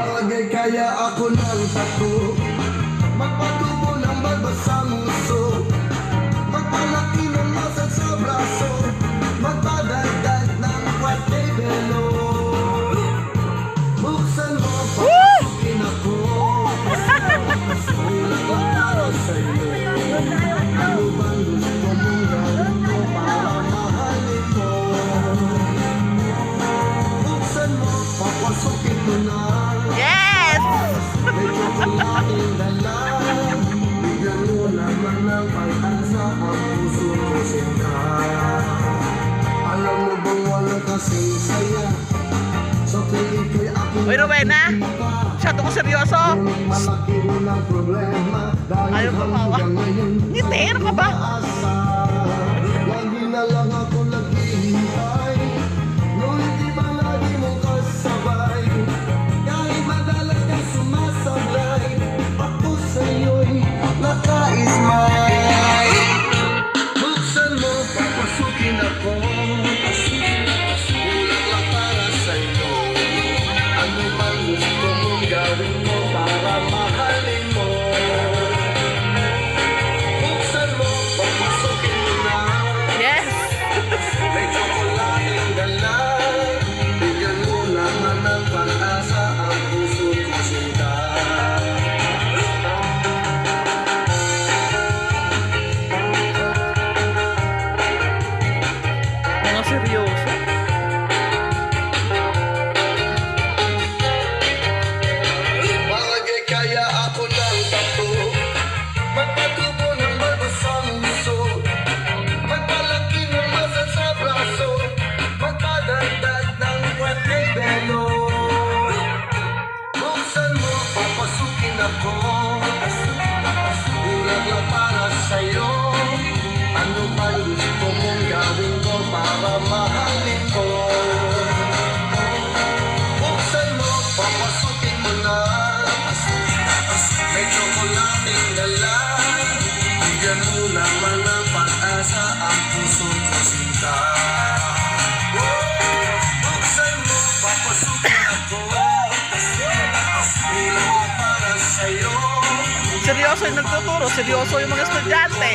Bagai kaya aku nang takut tsokolating dala Bigyan mo naman ng pag-asa Ang puso ko sinta Alam mo bang wala kasing saya Sa piling ko'y aking Uy, Rowena! Masyado ko seryoso. Malaki rin ang problema Dahil hanggang ngayon Ngiti, ano ka ba? Asa, sa'yo. Ano ba gusto mong gawin ko para mahalin ko? Buksan mo, papasukin mo na May tsokolating dala. Bigyan mo naman ng pag-asa Ang puso ko sinta. Buksan mo, papasukin ako lang para sa'yo Seryoso yung nagtuturo. Seryoso yung mga estudyante.